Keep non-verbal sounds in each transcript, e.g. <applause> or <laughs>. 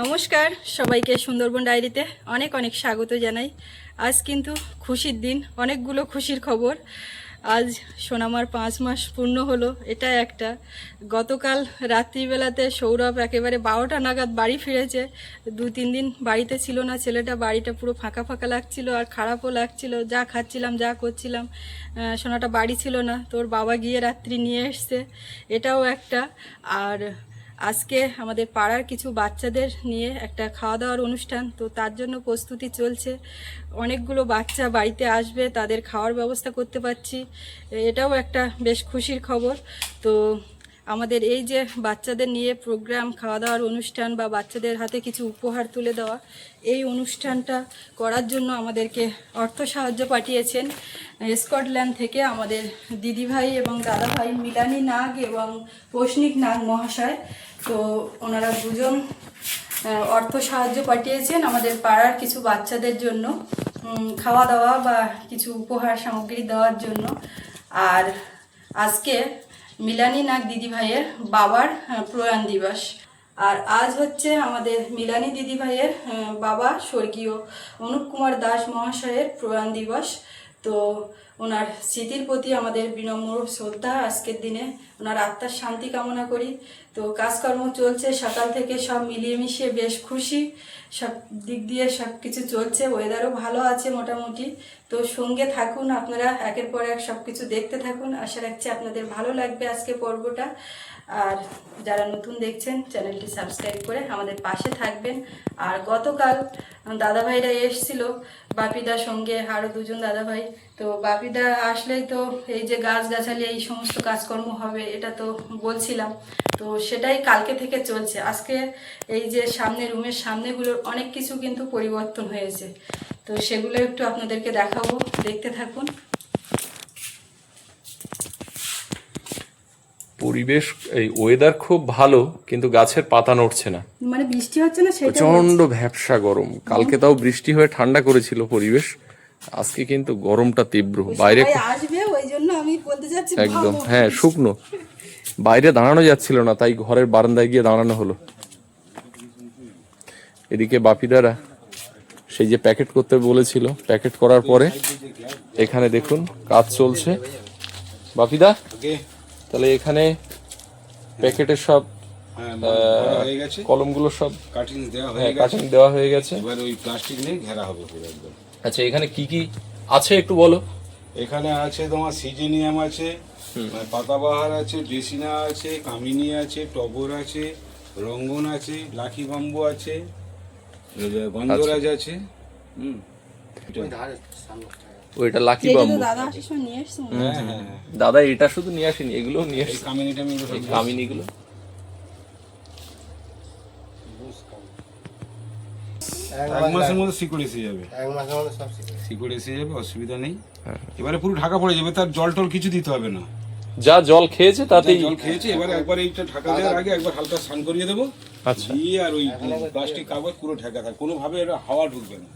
নমস্কার সবাইকে সুন্দরবন ডায়েরিতে অনেক অনেক স্বাগত জানাই। আজ কিন্তু খুশির দিন, অনেকগুলো খুশির খবর। আজ সোনামার পাঁচ মাস পূর্ণ হলো এটা একটা। গতকাল রাত্রিবেলাতে সৌরভ একেবারে বারোটা নাগাদ বাড়ি ফিরেছে। দু তিন দিন বাড়িতে ছিল না, ছেলেটা বাড়িটা পুরো ফাঁকা ফাঁকা লাগছিল আর খারাপও লাগছিল। যা খাচ্ছিলাম, যা করছিলাম সোনাটা বাড়ি ছিল না। তোর বাবা গিয়ে রাত্রি নিয়ে এসছে, এটাও একটা। আর আজকে আমাদের পাড়ার কিছু বাচ্চাদের নিয়ে একটা খাওয়া দাওয়ার অনুষ্ঠান, তো তার জন্য প্রস্তুতি চলছে। অনেকগুলো বাচ্চা বাড়িতে আসবে, তাদের খাওয়ার ব্যবস্থা করতে পারছি। এটাও একটা বেশ খুশির খবর। তো আমাদের এই যে বাচ্চাদের নিয়ে প্রোগ্রাম খাওয়া দাওয়ার অনুষ্ঠান বা বাচ্চাদের হাতে কিছু উপহার তুলে দেওয়া, এই অনুষ্ঠানটা করার জন্য আমাদেরকে অর্থ সাহায্য পাঠিয়েছেন স্কটল্যান্ড থেকে আমাদের দিদিভাই এবং দাদাভাই মিলানি নাগ এবং পৌষ্ণিক নাগ মহাশয়। তো ওনারা দুজন অর্থ সাহায্য পাঠিয়েছেন আমাদের পাড়ার কিছু বাচ্চাদের জন্য খাওয়া দাওয়া বা কিছু উপহার সামগ্রী দেওয়ার জন্য। আর আজকে মিলানি নাগ দিদিভাইয়ের বাবার প্রয়াণ দিবস। আর আজ হচ্ছে আমাদের মিলানি দিদিভাইয়ের আহ, বাবা স্বর্গীয় অনুপ কুমার দাস মহাশয়ের প্রয়াণ দিবস। তো ওনার স্মৃতির প্রতি আমাদের বিনম্র শ্রদ্ধা আজকের দিনে। ওনার আত্মার শান্তি কামনা করি। তো কাজকর্ম চলছে, সকাল থেকে সব মিলিয়ে মিশিয়ে বেশ খুশি। সব দিক দিয়ে সব কিছু চলছে ওয়েদারও ভালো আছে মোটামুটি। তো সঙ্গে থাকুন আপনারা, একের পর এক সব কিছু দেখতে থাকুন। আশা রাখছি আপনাদের ভালো লাগবে আজকে পর্বটা। আর যারা নতুন দেখছেন, চ্যানেলটি সাবস্ক্রাইব করে আমাদের পাশে থাকবেন। আর গতকাল দাদাভাইরা এসছিল বাপিদার সঙ্গে আরও দুজন দাদা ভাই তো বাপিদা আসলেই তো এই যে গাছ গাছালি এই সমস্ত কাজকর্ম হবে, এটা তো বলছিলাম। তো সেটাই কালকে থেকে চলছে। আজকে এই যে সামনে রুমের সামনেগুলোর অনেক কিছু কিন্তু পরিবর্তন হয়েছে। তো সেগুলো একটু আপনাদেরকে দেখাবো। দেখতে থাকুন। পরিবেশ এই ওয়েদার খুব ভালো কিন্তু গাছের পাতা নড়ছে না। মানে বৃষ্টি হচ্ছে না সেটা প্রচণ্ড ভ্যাবসা গরম। কালকে তাও বৃষ্টি হয়ে ঠান্ডা করেছিল পরিবেশ আজকে কিন্তু গরমটা তীব্র। বাইরে আসবে ওই জন্য আমি বলতে চাচ্ছি একদম হ্যাঁ শুকনো। বাইরে দাঁড়ানো যাচ্ছিল না তাই ঘরের বারান্দায় গিয়ে দাঁড়ানো হলো। এদিকে বাপিদারা সেই যে প্যাকেট করতে বলেছিল প্যাকেট করার পরে এখানে দেখুন কাজ চলছে। বাপিদা? তাহলে এখানে প্যাকেটের সব হ্যাঁ হয়ে গেছে। কলমগুলো সব কাটিং দেওয়া হ্যাঁ হয়ে গেছে। কাটিং দেওয়া হয়ে গেছে। এবার ওই প্লাস্টিক নিয়ে ঘেরা হবে পুরো একদম। আচ্ছা এখানে কি কি আছে একটু বলো? এখানে আছে তোমার সিজেনিয়াম আছে মানে পাতাবাহার আছে ড্রেসিনা আছে কামিনী আছে টগর আছে রঙ্গন আছে লাকি বাম্বু আছে এই যে গন্ধরাজ আছে। হুম ওইটা লাকি বাম্বু দাদা হয়। হ্যাঁ হ্যাঁ। দাদা এটা শুধু নিয়ে আসেনি এগুলো নিয়ে এই এসছে কামিনী টামিনী এক মাসের মধ্যে শিকড় এসে যাবে। এক মাসের মধ্যে সব শিখে এসে যাবে অসুবিধা নেই। এবারে পুরো ঢাকা পড়ে যাবে তার জল টল কিছু দিতে হবে না। যা জল খেয়েছে তাতেই জল খেয়েছে এবারে একবার এইটা ঢাকা দেওয়ার আগে একবার হালকা স্নান করিয়ে দেবো। আচ্ছা। দিয়ে আর ওই প্লাস্টিক কাগজ পুরো ঢাকা থাকে। কোনোভাবে এটা হাওয়া ঢুকবে না।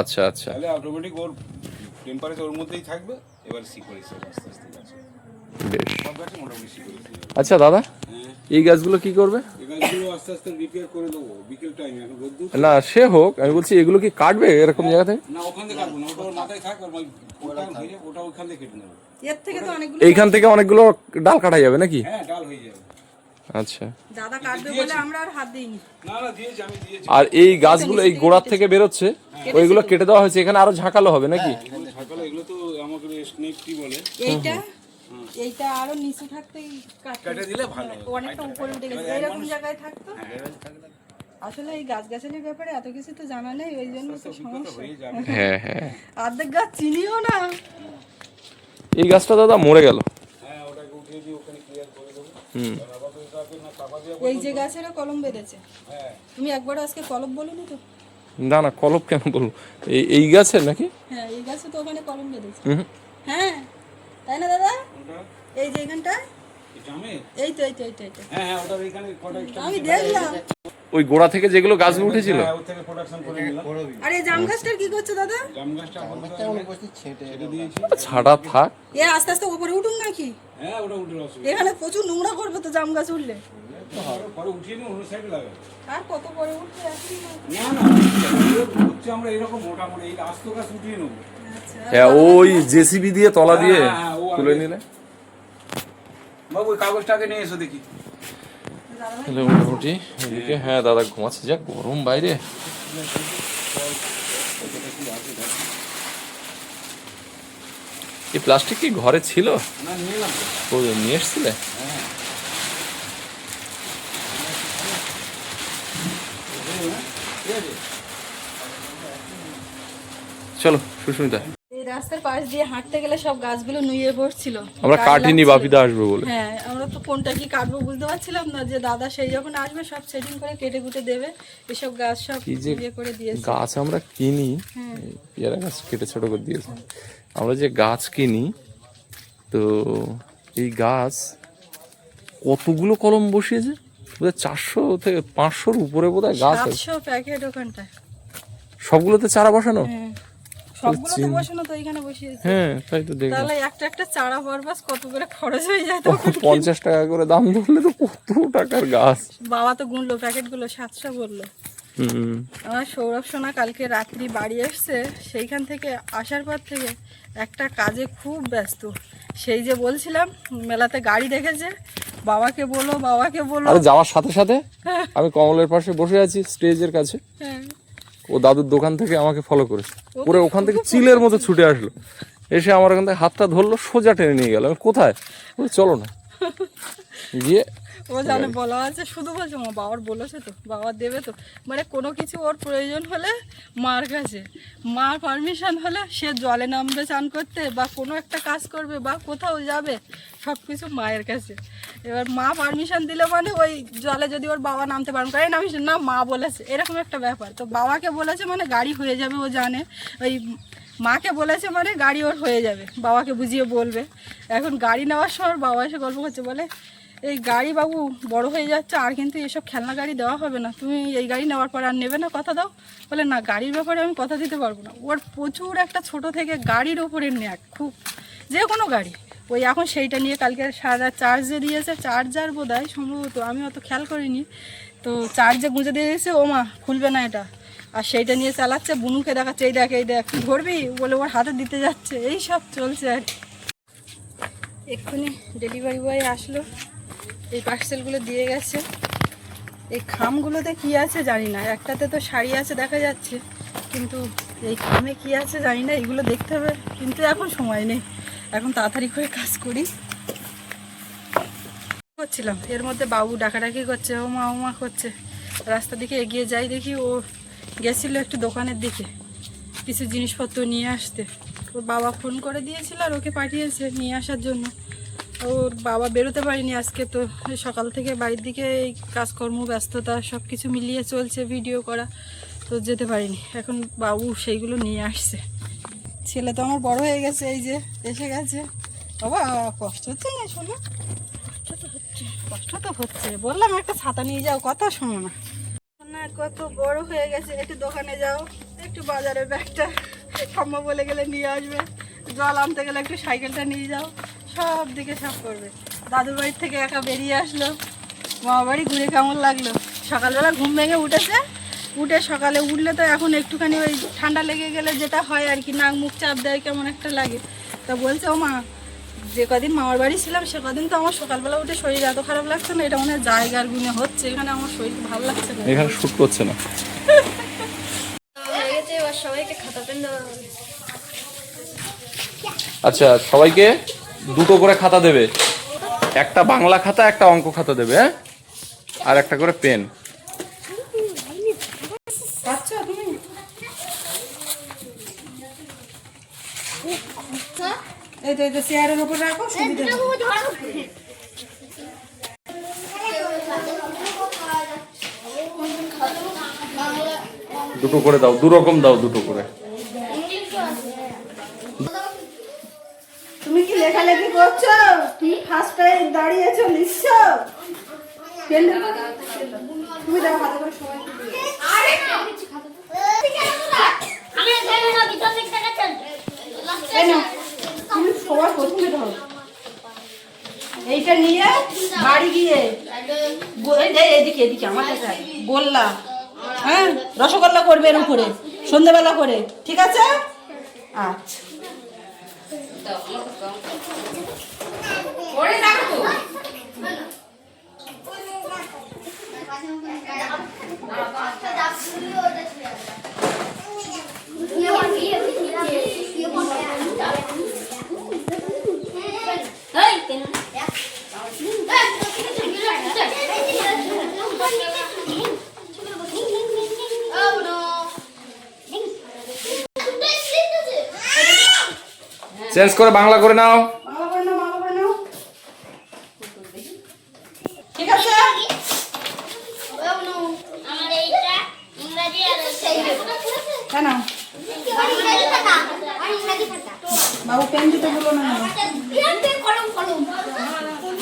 আচ্ছা আচ্ছা। তাহলে অটোমেটিক ওর টেম্পারেচার ওর মধ্যেই থাকবে এবার শিকড় এসে আস্তে আস্তে গাছে বেশ। সব গাছে মোটামুটি শিকড় আচ্ছা দাদা? হ্যাঁ। এই গাছগুলো কি করবে? গাছগুলো আস্তে আস্তে রিপেয়ার করে দেবো বিকেল টাইমে এখন রোদ্দুর না সে হোক আমি বলছি এগুলো কি কাটবে এরকম জায়গা থেকে? না ওখান থেকে কাটবো না ওটা ওর মাথায় থাক আর ওই ওটা যাবে, ওটা ওখান থেকে কেটে নেব। এর থেকে তো অনেকগুলো এইখান থেকে অনেকগুলো ডাল কাটা যাবে নাকি? হ্যাঁ ডাল হয়ে যাবে। আচ্ছা। দাদা কাটবে বলে আমরা আর হাত দিইনি। না না দিয়েছি আমি দিয়েছি। আর এই গাছগুলো এই গোড়ার থেকে বেরোচ্ছে ওইগুলো কেটে দেওয়া হয়েছে এখানে আরও ঝাঁকালো হবে নাকি? এগুলো সকালে এগুলো তো আমাকে স্নেক টি বলে। এইটা? এইটা আরও নিচু থাকতেই কাটতে কেটে দিলে ভালো। অনেকটা উপরে উঠে গেছে। এরকম জায়গায় থাকতো? আসলে এই গাছগাছালির ব্যাপারে এত কিছু তো জানা নেই ওই জন্য তো সমস্যা। হ্যাঁ হ্যাঁ। অর্ধেক গাছ চিনিও না। এই গাছটা দাদা মরে গেল। হ্যাঁ ওটাকে উঠিয়ে দিয়ে ওখানে ক্লিয়ার করে দেবো। হুম আর আপাতত এটাকে না চাপা দিয়ে এই যে গাছেরও কলম বেঁধেছে। তুমি একবার আজকে কলম বলোনি তো? না না কলম কেন বলব? এই এই গাছের নাকি? হ্যাঁ এই গাছে তো ওখানে কলম বেঁধেছে। হ্যাঁ তাই না দাদা? এই যে এখানটা এই তো এই তো এই তো হ্যাঁ হ্যাঁ ওটার এখানে কটা আমি দেখলাম। ওই গোড়া থেকে যেগুলো গাছগুলো উঠেছিল? হ্যাঁ, ওর থেকে প্রোডাকশন করে নিলাম। আর জাম গাছটার কি করছে দাদা? জাম গাছটা দিয়েছি। ছাড়া থাক। এ আস্তে আস্তে উপরে উঠুন নাকি? হ্যাঁ ওটা উঠে এখানে প্রচুর নোংরা করবে তো জাম গাছ উঠলে। পরে- উঠিয়ে নিয়ে অন্য সাইডে লাগাবো। আর কত পরে উঠবে? না। না হচ্ছে আমরা এরকম মোটামুটি এই আস্ত গাছ উঠিয়ে নেব। আচ্ছা। হ্যাঁ ওই জেসিবি দিয়ে তলা দিয়ে তুলে নিলে। বাবু ওই কাগজটাকে নিয়ে এসো দেখি। তাহলে মোটামুটি এদিকে হ্যাঁ দাদা ঘুমাচ্ছে। যা গরম বাইরে। এই প্লাস্টিক কি ঘরে ছিল? নিয়ে এসছিলে? চলো সুস্মিতা। রাস্তার পাশ দিয়ে হাঁটতে গেলে সব গাছগুলো নুয়ে পড়ছিল। আমরা কাটিনি বাপিদা আসবে বলে। হ্যাঁ আমরা তো কোনটা কি কাটবো বুঝতে পারছিলাম না যে দাদা সেই যখন আসবে সব সেটিং করে কেটে কুটে দেবে। এসব গাছ সব ইয়ে করে দিয়েছে। গাছ আমরা কিনি হ্যাঁ। পেয়ারা গাছ কেটে ছোট করে দিয়েছে। আমরা যে গাছ কিনি তো এই গাছ কতগুলো কলম বসিয়েছে? বোধহয় চারশো থেকে পাঁচশোর উপরে বোধ হয় গাছ প্যাকেট ওখানটায়। সবগুলোতে চারা বসানো? হ্যাঁ। সবগুলো তো বসানো তো এখানে বসিয়েছে হ্যাঁ তাই তো দেখলাম। তাহলে একটা একটা চারা বরবাস কত করে খরচ হয়ে যায় তখন? পঞ্চাশ টাকা করে দাম ধরলে তো কত টাকার গাছ। বাবা তো গুনলো প্যাকেটগুলো সাতশো বলল। আমার সৌরভ সোনা কালকে রাত্রি বাড়ি এসছে সেইখান থেকে আসার পর থেকে একটা কাজে খুব ব্যস্ত। সেই যে বলছিলাম মেলাতে গাড়ি দেখেছে বাবাকে বলো বাবাকে বলো। যাওয়ার সাথে সাথে আমি কমলের পাশে বসে আছি স্টেজের কাছে। হ্যাঁ। ও দাদুর দোকান থেকে আমাকে ফলো করেছে। পরে ওখান থেকে চিলের মতো ছুটে আসলো। এসে আমার ওখান থেকে হাতটা ধরলো সোজা টেনে নিয়ে গেল। আমি কোথায়? চলো না। <laughs> গিয়ে ও জানে বলা আছে, শুধু বলছে, মা, বাবার বলেছে তো, বাবা দেবে তো। মানে কোনো কিছু ওর প্রয়োজন হলে মার কাছে। মার পারমিশন হলে সে জলে নামবে চান করতে, বা কোনো একটা কাজ করবে, বা কোথাও যাবে সব কিছু মায়ের কাছে। এবার মা পারমিশন দিলে মানে ওই জলে যদি ওর বাবা নামতে পারেন করে নামিস না, মা বলেছে। এরকম একটা ব্যাপার। তো বাবাকে বলেছে মানে গাড়ি হয়ে যাবে, ও জানে। ওই মাকে বলেছে মানে গাড়ি ওর হয়ে যাবে, বাবাকে বুঝিয়ে বলবে। এখন গাড়ি নেওয়ার সময় বাবা এসে গল্প করছে, বলে এই গাড়ি বাবু বড় হয়ে যাচ্ছে, আর কিন্তু এসব খেলনা গাড়ি দেওয়া হবে না। তুমি এই গাড়ি নেওয়ার পর আর নেবে না কথা দাও। বলে, না, গাড়ির ব্যাপারে আমি কথা দিতে পারব না। ওর প্রচুর একটা ছোট থেকে গাড়ির ওপরে ন্যাক, খুব যে কোনো গাড়ি। ওই এখন সেইটা নিয়ে কালকে সারা চার্জে দিয়েছে চার্জার বোধ হয় সম্ভবত, আমি অত খেয়াল করিনি। তো চার্জে গুঁজে দিয়েছে, ও মা, খুলবে না এটা। আর সেইটা নিয়ে চালাচ্ছে, বুনুকে দেখাচ্ছে, এই দেখ এই দেখ ধরবি? বলে, ওর হাতে দিতে যাচ্ছে। এই সব চলছে আর এক্ষুনি ডেলিভারি বয় আসলো। এই পার্সেলগুলো দিয়ে গেছে। এই খামগুলোতে কি আছে জানি না। একটাতে তো শাড়ি আছে দেখা যাচ্ছে, কিন্তু এই খামে কি আছে জানি না, এগুলো দেখতে হবে। কিন্তু এখন সময় নেই। এখন তাড়াতাড়ি করে কাজ করি। করছিলাম। এর মধ্যে বাবু ডাকাডাকি করছে, ও মা ও মা করছে। রাস্তা দিকে এগিয়ে যাই দেখি, ও গেছিল একটু দোকানের দিকে, কিছু জিনিসপত্র নিয়ে আসতে। ওর বাবা ফোন করে দিয়েছিল আর ওকে পাঠিয়েছে নিয়ে আসার জন্য। ওর বাবা বেরোতে পারিনি আজকে, তো সকাল থেকে বাড়ির দিকে এই কাজকর্ম, ব্যস্ততা সব কিছু মিলিয়ে চলছে ভিডিও করা, তো যেতে পারিনি। এখন বাবু সেইগুলো নিয়ে আসছে। ছেলে তো আমার বড় হয়ে গেছে, এই যে এসে গেছে। বাবা, কষ্ট হচ্ছে না শোনো? কষ্ট তো হচ্ছে বললাম, একটা ছাতা নিয়ে যাও, কথা শোনো না। না, কত বড় হয়ে গেছে, একটু দোকানে যাও, একটু বাজারে ব্যাগটা। সম্ভব বলে গেলে নিয়ে আসবে। জল আনতে গেলে একটু সাইকেলটা নিয়ে যাও। সব দিকে সব করবে। দাদুর বাড়ির থেকে একা বেরিয়ে আসলো। মামা বাড়ি ঘুরে কেমন লাগল? সকালবেলা ঘুম ভেঙে উঠেছে। উঠে সকালে উঠলে তো এখন একটুখানি ওই ঠান্ডা লেগে গেলে যেটা হয় আর কি নাক মুখ চাপ দেয় কেমন একটা লাগে। তা বলছে ও মা যে কদিন মামার বাড়ি ছিলাম সে কদিন তো আমার সকালবেলা উঠে শরীর এত খারাপ লাগছে না এটা মনে হয় জায়গার গুণে হচ্ছে এখানে আমার শরীর ভালো লাগছে না। এখানে শুট করছে না। সবাইকে খাতা পেন আচ্ছা সবাইকে দুটো করে খাতা দেবে। একটা বাংলা খাতা একটা অঙ্ক খাতা দেবে হ্যাঁ? আর একটা করে পেন। দুটো করে দাও দু রকম দাও দুটো করে তুমি কি লেখালেখি করছ টাইম দাঁড়িয়েছো পেন তুমি দেখো হাতে করে তুমি সবার প্রথমে ধরো এইটা নিয়ে বাড়ি গিয়ে এদিকে এদিকে আমার কাছে গোল্লা। হ্যাঁ রসগোল্লা করবে এর উপরে সন্ধ্যেবেলা করে ঠিক আছে? আচ্ছা। চেঞ্জ করে বাংলা করে নাও বাংলা করে নাও ঠিক আছে? কেন? বাবু পেন দিতে বলো না কলম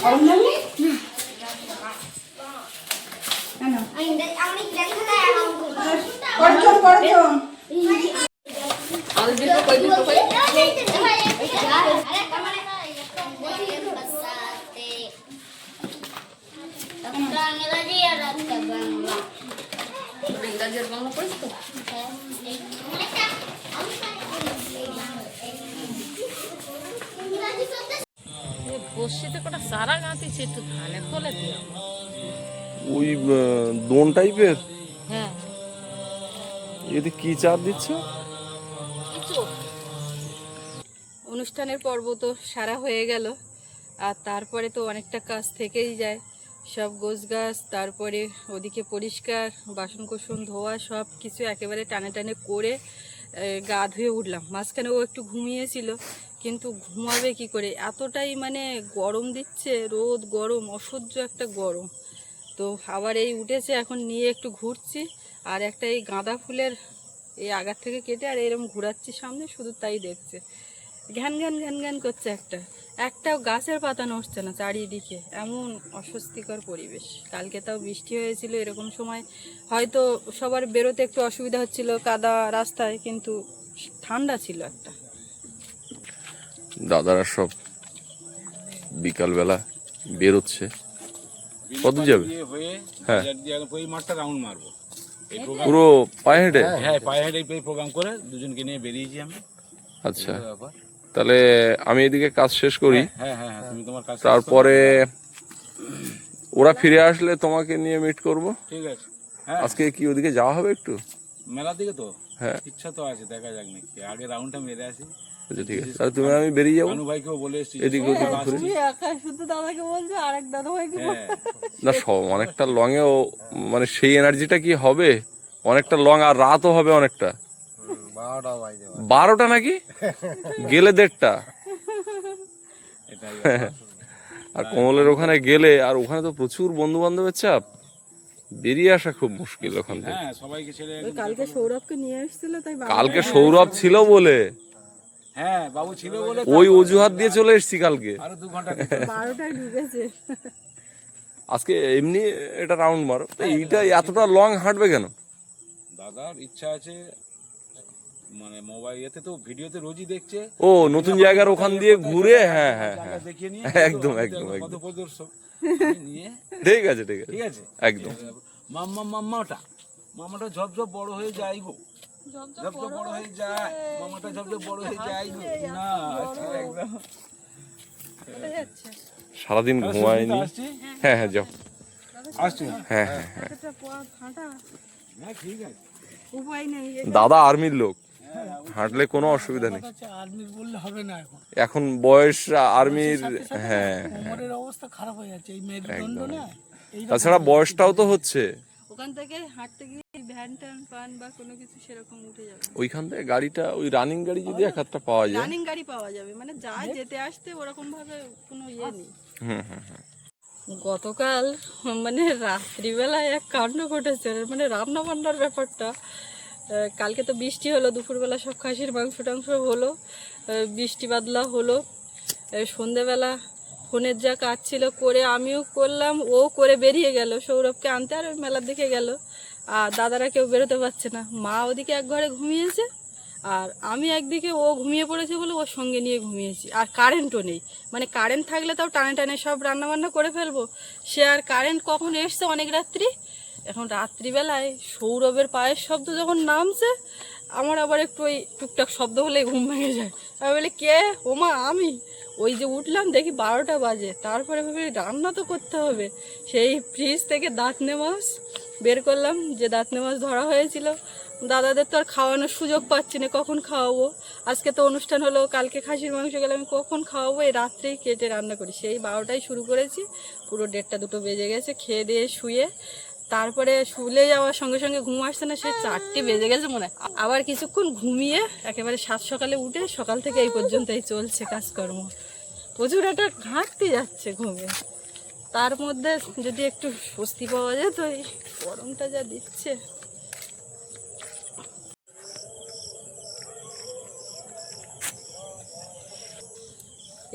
অরুণ জানি কেন আমি ইংরেজি আমি ইংরেজি থাকা অ্যাকাউন্ট করছ করছ ইংরেজি আর একটা বাংলা আর বাংলা পড়িস তো বসিতে কটা সারা গাঁতিছে একটু ধানে খোলে দিও। ওই দোন টাইপের? হ্যাঁ। এতে কি চাপ দিচ্ছে? অনুষ্ঠানের পর্ব তো সারা হয়ে গেল আর তারপরে তো অনেকটা কাজ থেকেই যায়। সব গোছ গাছ তারপরে ওদিকে পরিষ্কার বাসন কোসন ধোয়া, সব কিছু একেবারে টানে টানে করে গা ধুয়ে উঠলাম। মাঝখানে ও একটু ঘুমিয়েছিল, কিন্তু ঘুমাবে কি করে? এতটাই মানে গরম দিচ্ছে, রোদ গরম, অসহ্য একটা গরম। তো আবার এই উঠেছে, এখন নিয়ে একটু ঘুরছি, আর একটা এই গাঁদা ফুলের এই আগার থেকে কেটে আর এরকম ঘোরাচ্ছি সামনে, শুধু তাই দেখছে। ঘ্যান ঘ্যান ঘ্যান ঘ্যান করছে একটা। একটাও গাছের পাতা নড়ছে না চারিদিকে। এমন অস্বস্তিকর পরিবেশ। কালকে তাও বৃষ্টি হয়েছিল এরকম সময়। হয়তো সবার বেরোতে একটু অসুবিধা হচ্ছিল কাদা রাস্তায় কিন্তু ঠান্ডা ছিল একটা। দাদারা সব বিকালবেলা বেরোচ্ছে। কত যাবে? হ্যাঁ। ওই মাঠটা রাউন্ড মারবো পুরো পায়ে হেঁটে? হ্যাঁ পায়ে হেঁটে এই প্রোগ্রাম করে দুজনকে নিয়ে বেরিয়েছি আমি। আচ্ছা। ব্যাপার। তাহলে আমি এদিকে কাজ শেষ করি। হ্যাঁ হ্যাঁ হ্যাঁ তুমি তোমার কাজ শেষ করো। তারপরে ওরা ফিরে আসলে তোমাকে নিয়ে মিট করব। ঠিক আছে। হ্যাঁ। আজকে কি ওদিকে যাওয়া হবে একটু? মেলার দিকে তো? হ্যাঁ। ইচ্ছা তো আছে দেখা যাক নাকি আগে রাউন্ডটা মেরে আসি। আচ্ছা ঠিক আছে। তাহলে তুমি আমি বেরিয়ে যাব? ভাইকেও বলে এসেছি এদিকে ওদিকে ঘুরে। শুধু দাদাকে বলছো আরেক দাদা ভাইকে না সব অনেকটা লং এও মানে সেই এনার্জিটা কি হবে? অনেকটা লং আর রাতও হবে অনেকটা। বারোটা নাকি? গেলে দেড়টা। আর কমলের ওখানে গেলে আর ওখানে তো প্রচুর বন্ধু বান্ধবের চাপ। বেরিয়ে আসা খুব মুশকিল ওখান থেকে। হ্যাঁ কালকে সৌরভকে নিয়ে এসেছিল তাই কালকে সৌরভ ছিল বলে। হ্যাঁ বাবু ছিল বলে ওই অজুহাত দিয়ে চলে এসছি কালকে। আরও দু ঘণ্টা বারোটায় ঢুকেছে। আজকে এমনি এটা রাউন্ড মারো। তো এইটা এতটা লং হাঁটবে কেন? দাদার ইচ্ছা আছে মানে মোবাইল এতে তো ভিডিওতে রোজই দেখছে। ও নতুন জায়গার ওখান দিয়ে ঘুরে হ্যাঁ হ্যাঁ হ্যাঁ। দেখিয়ে নিয়ে <laughs> একদম, একদম, একদম। প্রদর্শক <laughs> নিয়ে ঠিক আছে ঠিক আছে। ঠিক আছে? একদম। মাম্মা মাম্মাটা। মামাটা ঝপ ঝপ বড় হয়ে যায় গো। ঝপ ঝপ বড় হয়ে যায়। মামাটা ঝপ ঝপ বড় হয়ে না আচ্ছা, একদম। সারাদিন ঘুমায়নি। হ্যাঁ হ্যাঁ যাও। আসছি। হ্যাঁ হ্যাঁ হ্যাঁ। একটা পা ফাটা। হ্যাঁ ঠিক আছে। দাদা আর্মির লোক। হাঁটলে কোনো অসুবিধা নেই। আর্মির বললে হবে না এখন। এখন বয়স আর্মির হ্যাঁ। কোমরের অবস্থা খারাপ হয়ে যাচ্ছে এই মেরুদণ্ড না তাছাড়া বয়সটাও তো হচ্ছে। ওখান থেকে হাঁটতে গিয়ে ভ্যান ট্যান পান বা কোনো কিছু সেরকম উঠে যাবে। ওইখান থেকে গাড়িটা ওই রানিং গাড়ি যদি এক হাতটা পাওয়া যায়। রানিং গাড়ি পাওয়া যাবে মানে যা যেতে আসতে ওরকম ভাবে কোনো ইয়ে নেই। হুম হুম হুম। গতকাল মানে রাত্রিবেলায় এক কাণ্ড ঘটেছে মানে রান্না বান্নার ব্যাপারটা। কালকে তো বৃষ্টি হলো, দুপুরবেলা সব খাসির মাংস টাংস হলো বৃষ্টি বাদলা হলো। সন্ধেবেলা ফোনের যা কাজ ছিল করে আমিও করলাম, ও করে বেরিয়ে গেল, সৌরভকে আনতে আর মেলার দিকে গেল। আর দাদারা কেউ বেরোতে পারছে না। মা ওদিকে এক ঘরে ঘুমিয়েছে, আর আমি একদিকে ও ঘুমিয়ে পড়েছে বলে ওর সঙ্গে নিয়ে ঘুমিয়েছি। আর কারেন্টও নেই। মানে কারেন্ট থাকলে তাও টানে টানে সব রান্নাবান্না করে ফেলব। সে আর কারেন্ট কখন এসছে অনেক রাত্রি এখন রাত্রিবেলায় সৌরভের পায়ের শব্দ যখন নামছে, আমার আবার একটু ওই টুকটাক শব্দ হলেই ঘুম ভেঙে যায়। আমি বলি, কে? ওমা, আমি? ওই যে উঠলাম, দেখি বারোটা বাজে। তারপরে ভাবি রান্না তো করতে হবে। সেই ফ্রিজ থেকে দাঁতনে মাছ বের করলাম, যে দাঁতনে মাছ ধরা হয়েছিল। দাদাদের তো আর খাওয়ানোর সুযোগ পাচ্ছি না, কখন খাওয়াবো? আজকে তো অনুষ্ঠান হলো, কালকে খাসির মাংস গেলে আমি কখন খাওয়াবো? এই রাত্রেই কেটে রান্না করি। সেই বারোটায় শুরু করেছি, পুরো দেড়টা দুটো বেজে গেছে, খেয়ে দিয়ে শুয়ে। তারপরে শুলে যাওয়ার সঙ্গে সঙ্গে ঘুম আসছে না, সে চারটে বেজে গেছে মনে হয়। আবার কিছুক্ষণ ঘুমিয়ে একেবারে সাত সকালে উঠে সকাল থেকে এই পর্যন্তই চলছে কাজকর্ম। প্রচুর একটা ঘাটতি যাচ্ছে ঘুমে। তার মধ্যে যদি একটু স্বস্তি পাওয়া যায়, তো এই গরমটা যা দিচ্ছে।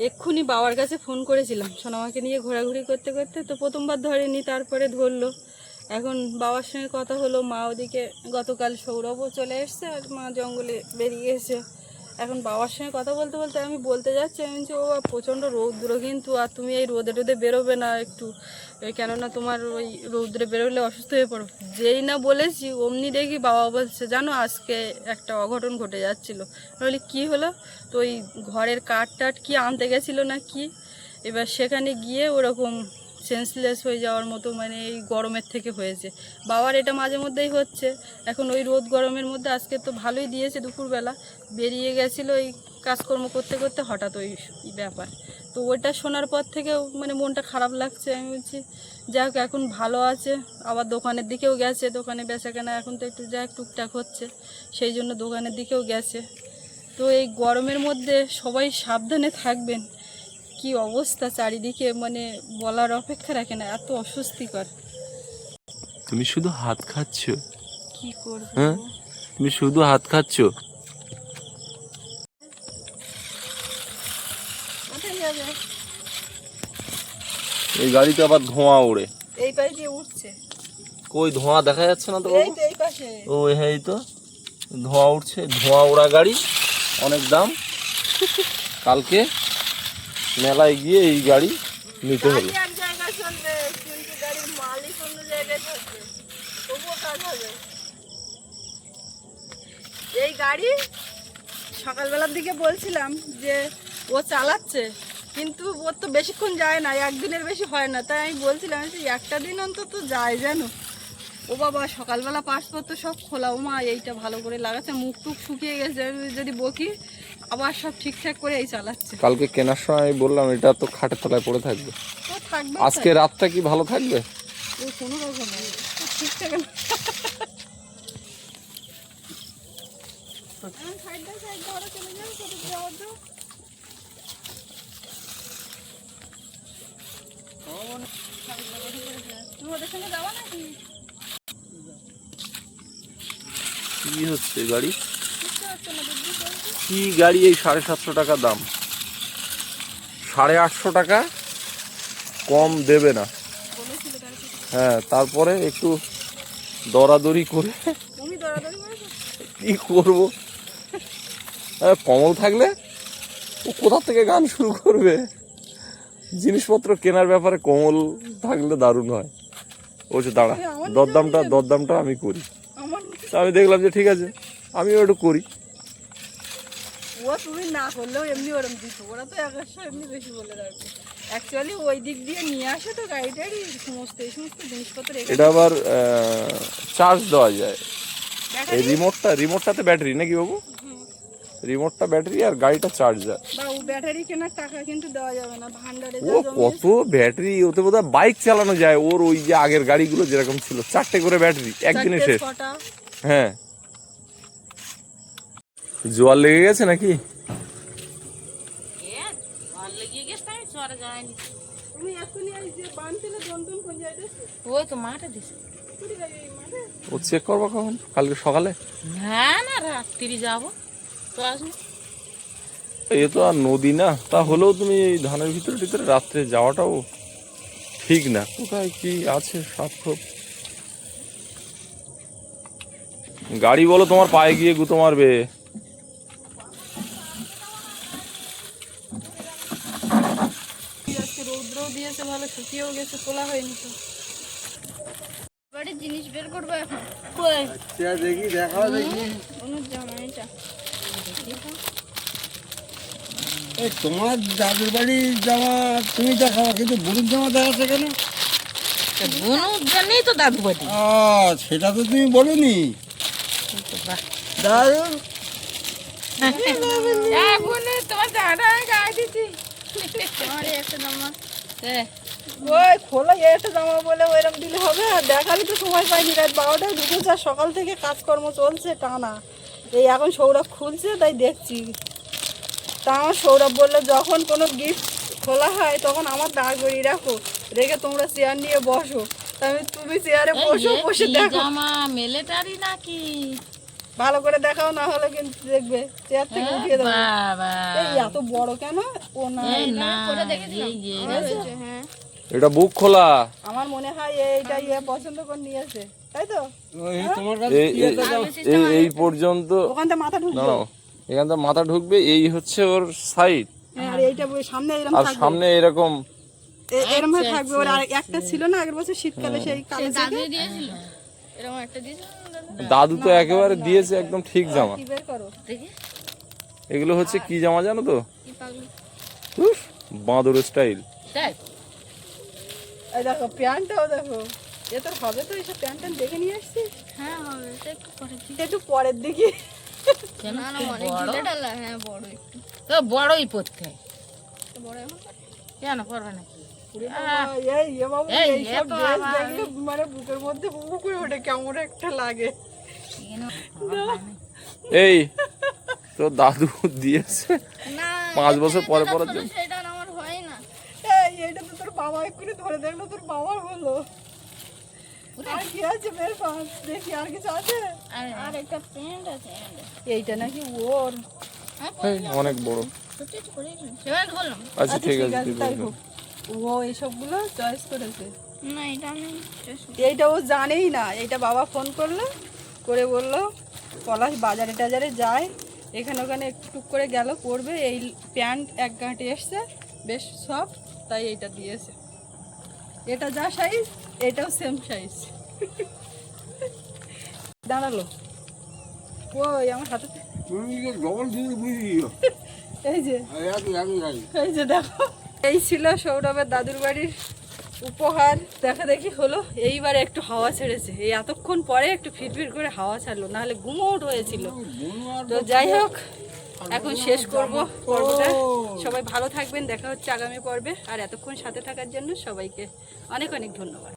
এক্ষুনি বাবার কাছে ফোন করেছিলাম, সোনামাকে নিয়ে ঘোরাঘুরি করতে করতে, তো প্রথমবার ধরেনি, তারপরে ধরলো। এখন বাবার সঙ্গে কথা হলো, মা ওদিকে গতকাল সৌরভও চলে এসছে আর মা জঙ্গলে বেরিয়ে এসে এখন বাবার সঙ্গে কথা বলতে বলতে আমি বলতে যাচ্ছি, আমি যে ও প্রচণ্ড রৌদ্র কিন্তু, আর তুমি এই রোদে টোদে বেরোবে না একটু। কেননা তোমার ওই রৌদ্রে বেরোলে অসুস্থ হয়ে পড়ো। যেই না বলেছি, অমনি দেখি বাবা বলছে, জানো, আজকে একটা অঘটন ঘটে যাচ্ছিল। বলি, কী হলো? তো ওই ঘরের কাঠ টাট কি আনতে গেছিল না কি? এবার সেখানে গিয়ে ওরকম সেন্সলেস হয়ে যাওয়ার মতো মানে এই গরমের থেকে হয়েছে। বাবার এটা মাঝে মধ্যেই হচ্ছে। এখন ওই রোদ গরমের মধ্যে আজকে তো ভালোই দিয়েছে দুপুরবেলা। বেরিয়ে গেছিল ওই কাজকর্ম করতে করতে হঠাৎ ওই ব্যাপার। তো ওইটা শোনার পর থেকেও মানে মনটা খারাপ লাগছে। আমি বলছি যাক এখন ভালো আছে। আবার দোকানের দিকেও গেছে। দোকানে বেচা কেনা এখন তো একটু যাক টুকটাক হচ্ছে। সেই জন্য দোকানের দিকেও গেছে। তো এই গরমের মধ্যে সবাই সাবধানে থাকবেন। কি অবস্থা চারিদিকে? মানে বলার অপেক্ষা রাখে না এত অস্বস্তিকর। তুমি শুধু হাত খাচ্ছ? কি করব? হ্যাঁ? তুমি শুধু হাত খাচ্ছ? এই গাড়িতে আবার ধোঁয়া ওড়ে। এই পাশ দিয়ে উঠছে। কই ধোঁয়া দেখা যাচ্ছে না তো এই তো এই পাশে। ও হ্যাঁ এই তো। ধোঁয়া উঠছে ধোঁয়া ওড়া গাড়ি অনেক দাম। কালকে মেলায় গিয়ে এই গাড়ি নিতে হবে। এই গাড়ি সকালবেলার দিকে বলছিলাম যে ও চালাচ্ছে, কিন্তু ওর তো বেশিক্ষণ যায় না, একদিনের বেশি হয় না। তাই আমি বলছিলাম যে একটা দিন অন্তত যায় জানো ও বাবা, সকালবেলা পাসপোর্ট তো সব খোলা। ও মা, এইটা ভালো করে লাগাচ্ছে, মুখ টুক শুকিয়ে গেছে। যদি বকি আবার সব ঠিকঠাক করে এই চালাচ্ছে। কালকে কেনার সময় আমি বললাম এটা তো খাটের তলায় পড়ে থাকবে। আজকে রাতটা কি ভালো থাকবে? কোনো রকম ঠিকঠাক নাকি? কি হচ্ছে গাড়ি কি গাড়ি এই সাড়ে সাতশো টাকা দাম? সাড়ে আটশো টাকা কম দেবে না। হ্যাঁ তারপরে একটু দরাদরি করে কি করব? কমল থাকলে ও কোথা থেকে গান শুরু করবে? জিনিসপত্র কেনার ব্যাপারে কমল থাকলে দারুণ হয়। ও যে দাঁড়া দরদামটা দরদামটা আমি করি। আমি দেখলাম যে ঠিক আছে আমিও একটু করি। ও তুমি না করলেও এমনি ওরম দিত। ওরা তো একশো এমনি বেশি বলে রাখবে অ্যাকচুয়ালি ওই দিক দিয়ে নিয়ে আসে তো গাড়িটারই সমস্ত এই সমস্ত জিনিসপত্র এটা আবার চার্জ দেওয়া যায়। এই রিমোটটা রিমোটটাতে ব্যাটারি নাকি বাবু? রিমোটটা ব্যাটারি আর গাড়িটা চার্জার বা ও ব্যাটারি কেনার টাকা কিন্তু দেওয়া যাবে না। ভান্ডারে ও কত ব্যাটারি ওতে বোধহয় বাইক চালানো যায়। ওর ওই যে আগের গাড়িগুলো যেরকম ছিল চারটে করে ব্যাটারি একদিনে শেষ। হ্যাঁ। জোয়ার লেগে গেছে নাকি? ও চেক করব কখন? কালকে সকালে? না না রাত্রি যাব। তো এ তো আর নদী না তা হলেও তুমি এই ধানের ভিতরে ভিতরে রাত্রে যাওয়াটাও ঠিক না। কোথায় কি আছে সাপ খোপ গাড়ি বলো তোমার পায়ে গিয়ে গুঁতো মারবে আজকে রৌদ্রও দিয়েছে ভালো শুকিয়েও গেছে তোলা হয়নি তো। বাড়ির জিনিস বের করব এখন। দেখি দেখাও দেখি। অনুর জামা এটা। এই তোমার দাদুর বাড়ির জামা তুমি দেখাও কিন্তু বুড়ির জামা দেখাচ্ছে কেন? বনুর জন্যই তো দাদু বাড়ি। সেটা তো তুমি বলোনি। দাদু? তোমার গায়ে দিচ্ছি একটা জামা। ওই খোলা একটা জামা বলে ওইরকম দিলে হবে। আর দেখারই তো সময় পাইনি রাত বারোটায় ঢুকেছে আর সকাল থেকে কাজকর্ম চলছে টানা। এই এখন সৌরভ খুলছে তাই দেখছি। তা আমার সৌরভ বলল যখন কোনো গিফট খোলা হয় তখন আমার দাঁড় করিয়ে রাখো। রেখে তোমরা চেয়ার নিয়ে বসো। আমি তুমি চেয়ারে বসো বসে দেখো। মিলিটারি নাকি? ভালো করে দেখাও না হলে কিন্তু দেখবে। চেয়ার থেকে উঠিয়ে দেবো। এই এত বড় কেন? ও না হ্যাঁ। এটা বুক খোলা। আমার মনে হয় এইটা ইয়ে পছন্দ করে নিয়েছে। তাই তো? তোমার এই এই- এই পর্যন্ত ওখান মাথা ঢুকবে। না, এখান থেকে মাথা ঢুকবে এই হচ্ছে ওর সাইড হ্যাঁ, আর এইটা সামনে এরকম আর সামনে এরকম এরকম থাকবে। ওর আর একটা ছিল না আগের বছর শীতকালে সেই কালো থেকে? দিয়েছিল? এরকম একটা দিয়েছিল দাদু তো একেবারে দিয়েছে একদম ঠিক জামা। এগুলো হচ্ছে কি জামা জানো তো? কি পাগলি? বাঁদর স্টাইল এই দেখো প্যান্টটাও দেখো। এ তোর হবে তো এইসব প্যান্ট ট্যান্ট দেখে নিয়ে আসছিস? হ্যাঁ হবে। একটু পরে দিই একটু পরের দিকে। না না অনেক ঢিলে হ্যাঁ বড় একটু। তো বড়ই পড়তে হয় বড় এখন কেন করবে না? এই এ বাবু এই, এইসব এ তো ড্রেস আবার- দেখলে মানে বুকের মধ্যে হু হু করে ওঠে কেমন একটা লাগে। এই তো দাদু দিয়েছে। না পাঁচ বছর পরে পরার জন্য সেটা আমার হয় না এই এইটা তো তোর বাবা এক্ষুনি ধরে দেখল তোর বাবার হলো আর কি আছে বের দেখি আর কিছু আছে? আর একটা প্যান্ট আছে এইটা নাকি ওর? অনেক বড়। বললাম আচ্ছা ঠিক আছে ও চয়েস করেছে। না এটা এইটা ও জানেই না। এইটা বাবা ফোন করল করে বলল পলাশ বাজারে টাজারে যায়। এখানে ওখানে একটু টুক করে গেল করবে এই প্যান্ট এক গাঁটে এসছে বেশ সব তাই এইটা দিয়েছে। এটা যা সাইজ এটাও সেম সাইজ দাঁড়াল। ওই আমার হাতে এই যে। এই যে দেখো। এই ছিল সৌরভের দাদুর বাড়ির উপহার। দেখা দেখি হলো এইবার একটু হাওয়া ছেড়েছে। এই এতক্ষণ পরে একটু ফিরফির করে হাওয়া ছাড়লো নাহলে গুমোট হয়েছিল। তো যাই হোক এখন শেষ করব পর্বটা। সবাই ভালো থাকবেন, দেখা হচ্ছে আগামী পর্বে। আর এতক্ষণ সাথে থাকার জন্য সবাইকে অনেক অনেক ধন্যবাদ।